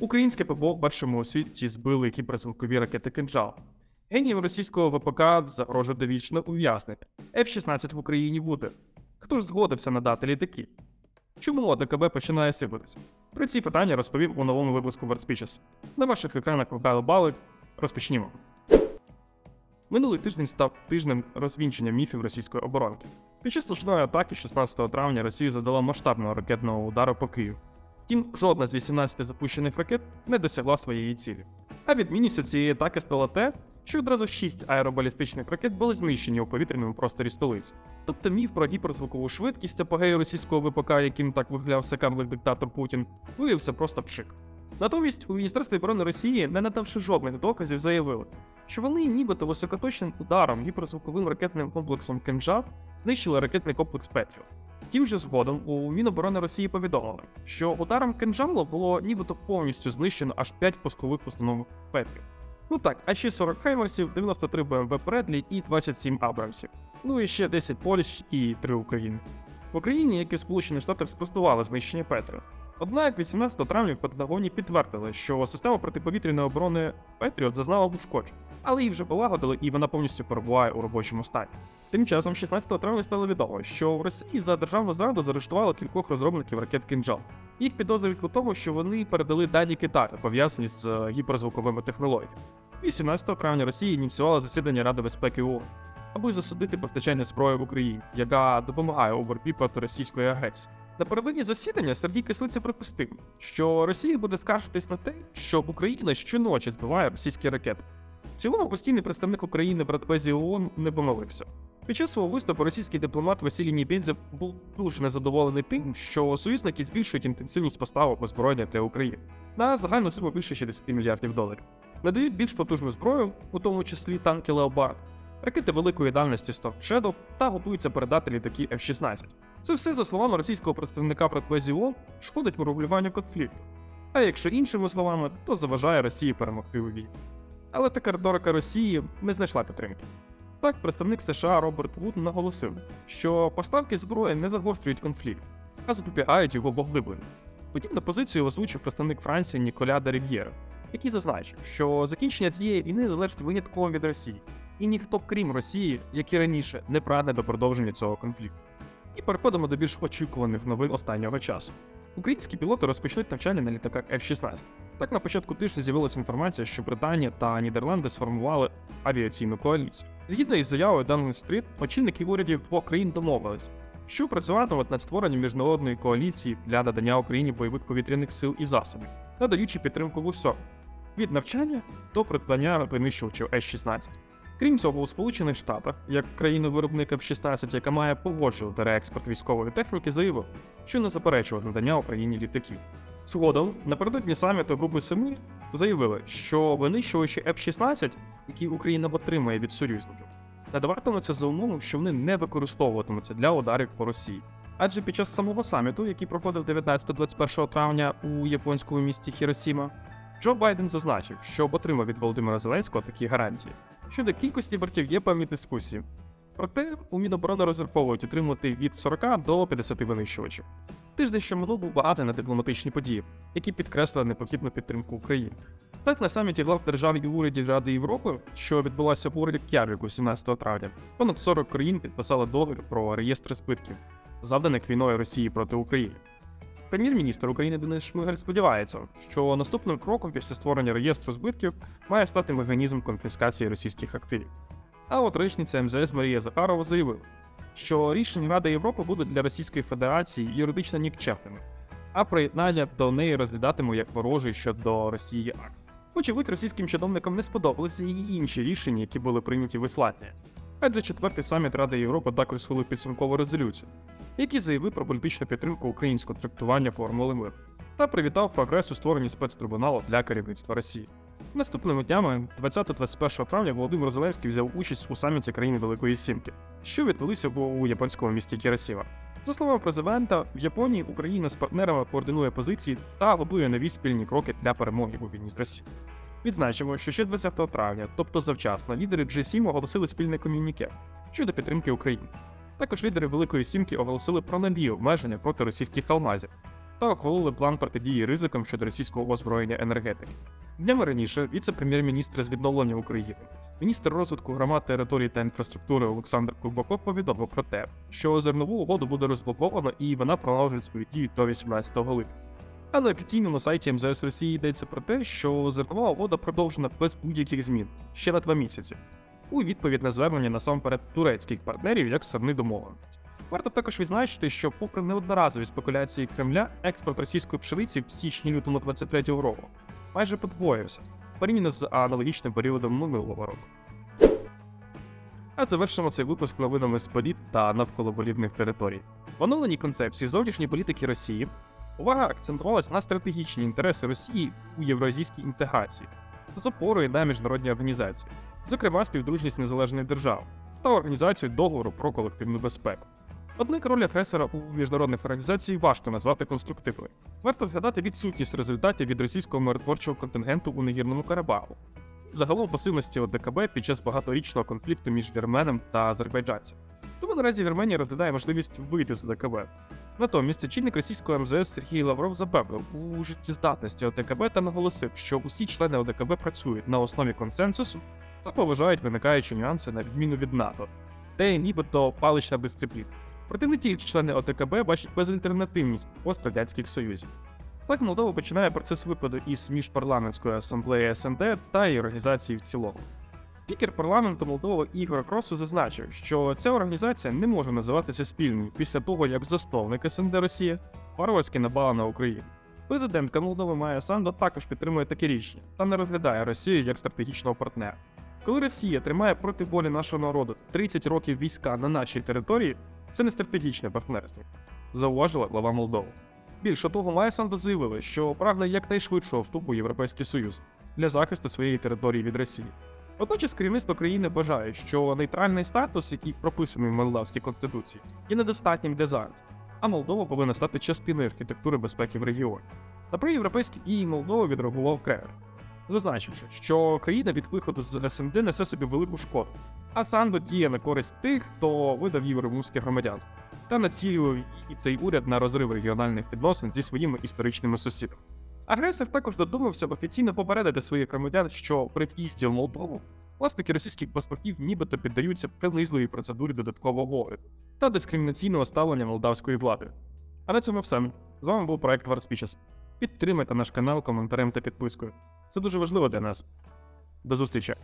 Українське ППО першому у світі збили кіберзвукові ракети «Кинжал». Геніям російського ВПК загрожує довічне ув'язнення. F-16 в Україні буде. Хто ж згодився надати літаки? Чому ОДКБ починає сипатися? Про ці питання розповів у новому випуску Варспічес. На ваших екранах Михайло Балик. Розпочнімо. Минулий тиждень став тижнем розвінчення міфів російської оборонки. Під час атаки 16 травня Росія задала масштабного ракетного удару по Києву. Втім, жодна з 18 запущених ракет не досягла своєї цілі. А відмінністю цієї атаки стало те, що одразу 6 аеробалістичних ракет були знищені у повітряному просторі столиці. Тобто міф про гіперзвукову швидкість апогею російського ВПК, яким так виглядав секамлик диктатор Путін, виявився просто пшик. Натомість у Міністерстві оборони Росії, не надавши жодних доказів, заявили, що вони нібито високоточним ударом гіперзвуковим ракетним комплексом «Кинжал» знищили ракетний комплекс Петріот. Втім же згодом у Міноборони Росії повідомили, що ударом кинжалу було нібито повністю знищено аж 5 пускових установок Петрів. Ну так, а ще 40 Хаймерсів, 93 БМВ Предлі і 27 Абрамсів. Ну і ще 10 Польщ і 3 України. В Україні, як і в Сполучених Штатах, спростували знищення Петріот. Однак 18 травня в Пентагоні підтвердили, що система протиповітряної оборони Петріот зазнала ушкоджень, але її вже полагодили і вона повністю перебуває у робочому стані. Тим часом, 16 травня стало відомо, що в Росії за державну зраду заарештували кількох розробників ракет «Кинжал». Їх підозрюють у тому, що вони передали дані Китаю, пов'язані з е, гіперзвуковими технологіями. 18 травня Росія ініціювала засідання Ради безпеки ООН, аби засудити постачання зброї в Україні, яка допомагає у боротьбі проти російської агресії. Напередодні засідання Сергій Кислиця припустив, що Росія буде скаржитись на те, що Україна щоночі збиває російські ракети. В цілому постійний представник України в Радбезі ООН не помилився. Під час свого виступу російський дипломат Василій Нібензя був дуже незадоволений тим, що союзники збільшують інтенсивність поставок озброєння для України на загальну суму більше 60 мільярдів доларів. Надають більш потужну зброю, у тому числі танки Леопард, ракети великої дальності Storm Shadow та готуються передати літаки F-16. Це все, за словами російського представника в ООН, шкодить врегулюванню конфлікту. А якщо іншими словами, то заважає Росії перемогти у війні. Але така риторика Росії не знайшла підтримки. Так, представник США Роберт Вуд наголосив, що поставки зброї не загострюють конфлікт, а запобігають його поглибленню. Подібну позицію озвучив представник Франції Ніколя Дерів'єра, який зазначив, що закінчення цієї війни залежить винятково від Росії, і ніхто, крім Росії, як і раніше, не прагне до продовження цього конфлікту. І переходимо до більш очікуваних новин останнього часу. Українські пілоти розпочнуть навчання на літаках F-16. Так на початку тижня з'явилася інформація, що Британія та Нідерланди сформували авіаційну коаліцію. Згідно із заявою Downing Street, очільники урядів двох країн домовились, що працюватимуть над створенням міжнародної коаліції для надання Україні бойових повітряних сил і засобів, надаючи підтримку в усьому від навчання до придбання винищувачів С-16. Крім цього, у Сполучених Штатах, як країни-виробник F-16, яка має погоджувати реекспорт військової техніки, заявив, що не заперечував надання Україні літаків. Згодом, напередодні саміту Групи Семи заявили, що винищувачі F-16, які Україна отримає від союзників, надаватимуться за умову, що вони не використовуватимуться для ударів по Росії. Адже під час самого саміту, який проходив 19-21 травня у японському місті Хіросіма, Джо Байден зазначив, що отримав від Володимира Зеленського такі гарантії. Щодо кількості бортів є певні дискусії. Проте у Міноборони розраховують отримати від 40 до 50 винищувачів. Тиждень, що минув, був багатий на дипломатичні події, які підкреслили непохідну підтримку України. Так, на саміті глав держав і урядів Ради Європи, що відбулася в уряді Кярвіку 17 травня, понад 40 країн підписали договір про реєстр збитків, завданих війною Росії проти України. Прем'єр-міністр України Денис Шмигаль сподівається, що наступним кроком після створення реєстру збитків має стати механізм конфіскації російських активів. А от речниця МЗС Марія Захарова заявила, що рішення Ради Європи будуть для Російської Федерації юридично нікчемними, а приєднання до неї розглядатимуть як ворожий щодо Росії акт. Очевидь, російським чиновникам не сподобалися і інші рішення, які були прийняті в Ісландії. Адже четвертий саміт Ради Європи також схвалив підсумкову резолюцію, який заявив про політичну підтримку українського трактування формули миру та привітав прогрес у створенні спецтрибуналу для керівництва Росії. Наступними днями, 20-21 травня, Володимир Зеленський взяв участь у саміті країни Великої Сімки, що відбулися у японському місті Кірасіва. За словами президента, в Японії Україна з партнерами координує позиції та готує нові спільні кроки для перемоги у війні з Росією. Відзначимо, що ще 20 травня, тобто завчасно, лідери G7 оголосили спільне ком'юніке щодо підтримки України. Також лідери Великої Сімки оголосили про нові обмеження проти російських алмазів, та ухвалили план протидії ризикам щодо російського озброєння енергетики. Днями раніше віце-прем'єр-міністр з відновлення України, міністр розвитку громад, територій та інфраструктури Олександр Кубаков повідомив про те, що зернову угоду буде розблоковано і вона продовжить свою дію до 18 липня. А на сайті МЗС Росії йдеться про те, що зернова угода продовжена без будь-яких змін ще на два місяці, у відповідь на звернення насамперед турецьких партнерів як сторони домовленості. Варто також відзначити, що, попри неодноразові спекуляції Кремля, експорт російської пшениці в січні-лютому 23-го року майже подвоївся порівняно з аналогічним періодом минулого року. А завершимо цей випуск новинами з політ та навколоболівних територій. В оновленій концепції зовнішньої політики Росії увага акцентувалась на стратегічні інтереси Росії у євразійській інтеграції з опорою на міжнародні організації, зокрема співдружність незалежних держав та організацію договору про колективну безпеку. Однак роль агресора у міжнародних організацій важко назвати конструктивною. Варто згадати відсутність результатів від російського миротворчого контингенту у негірному Карабаху, загалом пасивності ОДКБ під час багаторічного конфлікту між вірменом та азербайджанцем. Тому наразі Вірменія розглядає можливість вийти з ОДКБ. Натомість очільник російського МЗС Сергій Лавров запевнив у життєздатності ОДКБ та наголосив, що усі члени ОДКБ працюють на основі консенсусу та поважають виникаючі нюанси на відміну від НАТО, де нібито палична дисципліна. Проте не тільки члени ОТКБ бачать безальтернативність пострадянських союзів. Так Молдова починає процес виходу із міжпарламентської асамблеї СНД та її організації в цілому. Спікер парламенту Молдови Ігор Кросу зазначив, що ця організація не може називатися спільною після того, як засновник СНД Росія варварськи напала на Україну. Президентка Молдови Майя Санду також підтримує таке рішення та не розглядає Росію як стратегічного партнера. Коли Росія тримає проти волі нашого народу 30 років війська на нашій території, це не стратегічне партнерство, зауважила глава Молдови. Більше того, Майя Санду заявила, що прагне якнайшвидшого вступу в Європейський Союз для захисту своєї території від Росії. Водночас керівництво країни вважає, що нейтральний статус, який прописаний в Молдавській конституції, є недостатнім для захисту, а Молдова повинна стати частиною архітектури безпеки в регіоні. На проєвропейські дії Молдови відреагував Кремль, зазначивши, що країна від виходу з СНД несе собі велику шкоду, а Сандо діє на користь тих, хто видав їй румунське громадянство, та націлював і цей уряд на розрив регіональних відносин зі своїми історичними сусідами. Агресор також додумався офіційно попередити своїх громадян, що при в'їзді в Молдову власники російських паспортів нібито піддаються принизливій процедурі додаткового огляду та дискримінаційного ставлення молдавської влади. А на цьому все. З вами був проект Wardspeeches. Підтримайте наш канал коментарем та підпискою. Це дуже важливо для нас. До зустрічі!